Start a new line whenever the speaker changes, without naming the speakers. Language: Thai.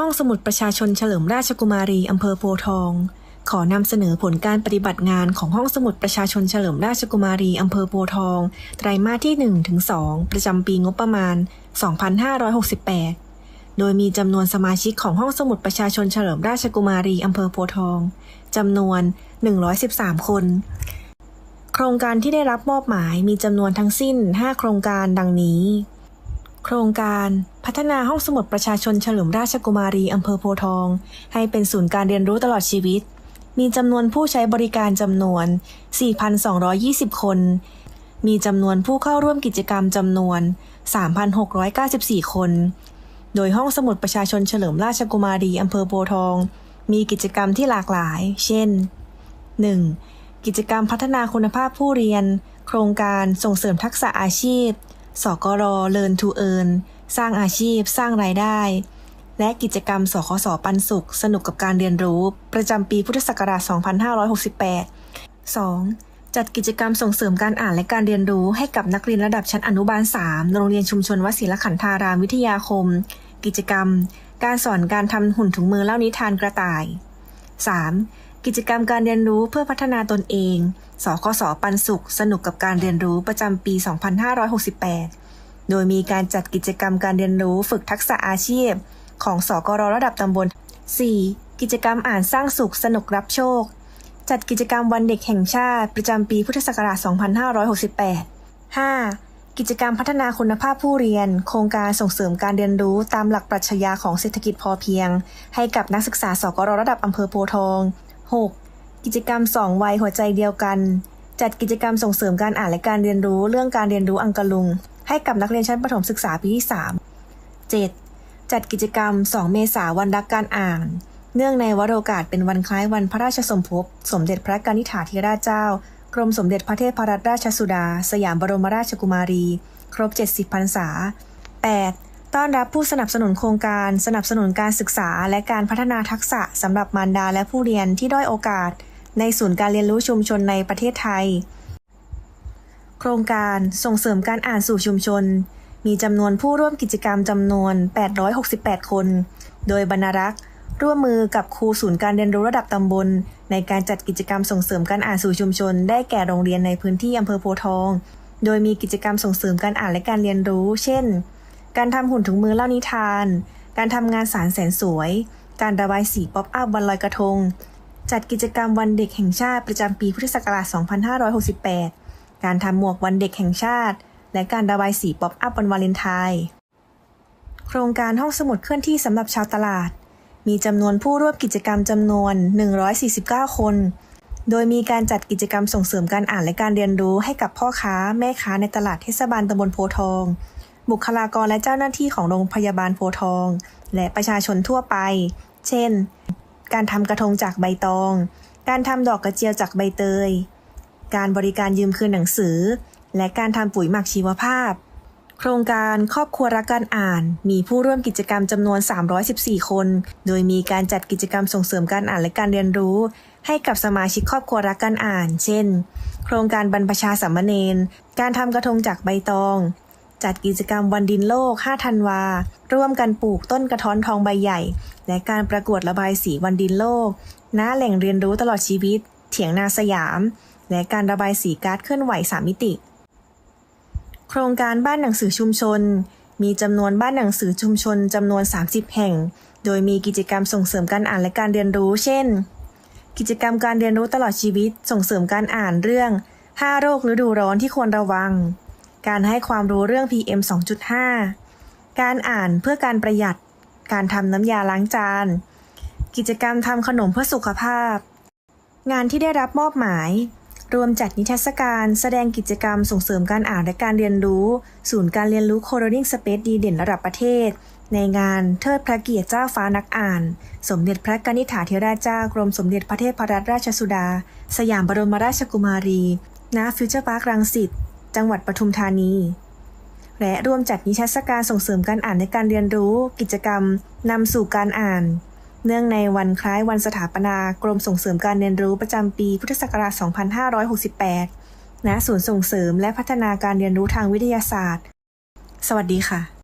ห้องสมุดประชาชนเฉลิมราชกุมารีอำเภอโพทอง ขอนำเสนอผลการปฏิบัติงานของห้องสมุดประชาชนเฉลิมราชกุมารีอำเภอโพทอง ไตรมาสที่1ถึง2ประจำปีงบประมาณ 2568 โดยมีจำนวนสมาชิกของห้องสมุดประชาชนเฉลิมราชกุมารีอำเภอโพทองจำนวน 113 คน โครงการที่ได้รับมอบหมายมีจำนวนทั้งสิ้น 5 โครงการดังนี้ โครงการพัฒนาห้องสมุดประชาชนเฉลิมราชกุมารีอำเภอโพทอง ให้เป็นศูนย์การเรียนรู้ตลอดชีวิต มีจำนวนผู้ใช้บริการจำนวน 4,220 คน มีจำนวนผู้เข้าร่วมกิจกรรมจำนวน 3,694 คน โดยห้องสมุดประชาชนเฉลิมราชกุมารีอำเภอโพทอง มีกิจกรรมที่หลากหลาย เช่น 1. กิจกรรมพัฒนาคุณภาพผู้เรียน โครงการส่งเสริมทักษะอาชีพ สกร Learn to Earn สร้างอาชีพ สร้างรายได้ และกิจกรรมสคสปันสุข สนุกกับการเรียนรู้ ประจำปีพุทธศักราช 2568 2. จัดกิจกรรมส่งเสริมการอ่านและการเรียนรู้ให้กับนักเรียนระดับชั้นอนุบาล 3 โรงเรียนชุมชนวศิลขันธารามวิทยาคม กิจกรรม การสอนการทำหุ่นถุงมือเล่านิทานกระต่าย 3. กิจกรรมการเรียนรู้เพื่อพัฒนาตนเอง สคส ปันสุข สนุกกับการเรียนรู้ประจำปี 2568 โดยมีการจัดกิจกรรมการเรียนรู้ฝึกทักษะอาชีพ ของสกรระดับตำบล 4. กิจกรรมอ่านสร้างสุขสนุกรับโชค จัดกิจกรรมวันเด็กแห่งชาติประจำปีพุทธศักราช 2568 5. กิจกรรมพัฒนาคุณภาพผู้เรียน โครงการส่งเสริมการเรียนรู้ตามหลักปรัชญาของเศรษฐกิจพอเพียง ให้กับนักศึกษาสกรระดับอำเภอโพทอง 6. กิจกรรมสองวัยหัวใจเดียวกัน จัดกิจกรรมส่งเสริมการอ่านและการเรียนรู้เรื่องการเรียนรู้อังกลุง ให้กับนักเรียนชั้นประถมศึกษาปีที่ 3 7. จัดกิจกรรม 2 เมษาวันรักการอ่าน เนื่องในวโรกาสเป็นวันคล้ายวันพระราชสมภพสมเด็จพระกนิษฐาธิราชเจ้า กรมสมเด็จพระเทพรัตนราชสุดา สยามบรมราชกุมารี ครบ 70พรรษา 8. ต้อนรับผู้สนับสนุนโครงการสนับสนุนการศึกษา และการพัฒนาทักษะสำหรับมารดาและผู้เรียนที่ด้อยโอกาส ในศูนย์การเรียนรู้ชุมชนในประเทศไทย โครงการส่งเสริมการอ่านสู่ชุมชน มีจำนวนผู้ร่วมกิจกรรมจำนวน 868 คน โดยบรรณรักษ์ ร่วมมือกับครูศูนย์การเรียนรู้ระดับตำบล ในการจัดกิจกรรมส่งเสริมการอ่านสู่ชุมชน ได้แก่โรงเรียนในพื้นที่อำเภอโพทอง โดยมีกิจกรรมส่งเสริมการอ่านและการเรียนรู้ เช่น การทำหุ่นถุงมือเล่านิทาน การทำงานสารแสนสวย การระบายสีป๊อปอัพวันลอยกระทง จัดกิจกรรมวันเด็กแห่งชาติประจำปีพุทธศักราช 2568 การทำหมวกวันเด็กแห่งชาติ และการระบายสีป๊อปอัพวันวาเลนไทน์ โครงการห้องสมุดเคลื่อนที่สำหรับชาวตลาด มีจำนวนผู้ร่วมกิจกรรมจำนวน 149 คน โดยมีการจัดกิจกรรมส่งเสริมการอ่านและการเรียนรู้ให้กับพ่อค้าแม่ค้าในตลาดเทศบาลตำบลโพทอง บุคลากรและเจ้าหน้าที่ของโรงพยาบาลโพทอง และประชาชนทั่วไป เช่น การทำกระทงจากใบตอง การทำดอกกระเจียวจากใบเตย การบริการยืมคืนหนังสือ และการทำปุ๋ยหมักชีวภาพ โครงการครอบครัวรักการอ่าน มีผู้ร่วมกิจกรรมจำนวน 314 คน โดยมีการจัดกิจกรรมส่งเสริมการอ่านและการเรียนรู้ ให้กับสมาชิกครอบครัวรักการอ่าน เช่น โครงการบรรพชาสามเณรการทำกระทงจากใบตอง จัดกิจกรรมวันดินโลก 5 ธันวา ร่วมกันปลูกต้นกระท้อนทองใบใหญ่ และการประกวดระบายสีวันดินโลก ณ แหล่งเรียนรู้ตลอดชีวิต เถียงนาสยาม และการระบายสีการ์ดเคลื่อนไหว 3 มิติ โครงการบ้านหนังสือชุมชน มีจำนวนบ้านหนังสือชุมชนจำนวน 30 แห่ง โดยมีกิจกรรมส่งเสริมการอ่านและการเรียนรู้ เช่น กิจกรรมการเรียนรู้ตลอดชีวิต ส่งเสริมการอ่านเรื่อง 5 โรคฤดูร้อนที่ควรระวัง การให้ความรู้เรื่อง PM 2.5 การอ่านเพื่อการประหยัด การทำน้ำยาล้างจาน กิจกรรมทำขนมเพื่อสุขภาพ งานที่ได้รับมอบหมาย รวมจัดนิทรรศการ แสดงกิจกรรมส่งเสริมการอ่านและการเรียนรู้ ศูนย์การเรียนรู้โคโรนิ่งสเปซดีเด่นระดับประเทศ ในงานเทิดพระเกียรติเจ้าฟ้านักอ่าน สมเด็จพระกนิษฐาธิราชเจ้ากรมสมเด็จพระเทพรัตนราชสุดา สยามบรมราชกุมารีณฟิวเจอร์พาร์ครังสิต จังหวัดปทุมธานี และร่วมจัดนิทรรศการส่งเสริมการอ่านในการเรียนรู้ กิจกรรมนำสู่การอ่าน เนื่องในวันคล้ายวันสถาปนากรมส่งเสริมการเรียนรู้ประจำปีพุทธศักราช 2568 ณ ศูนย์ส่งเสริมและพัฒนาการเรียนรู้ทางวิทยาศาสตร์ สวัสดีค่ะ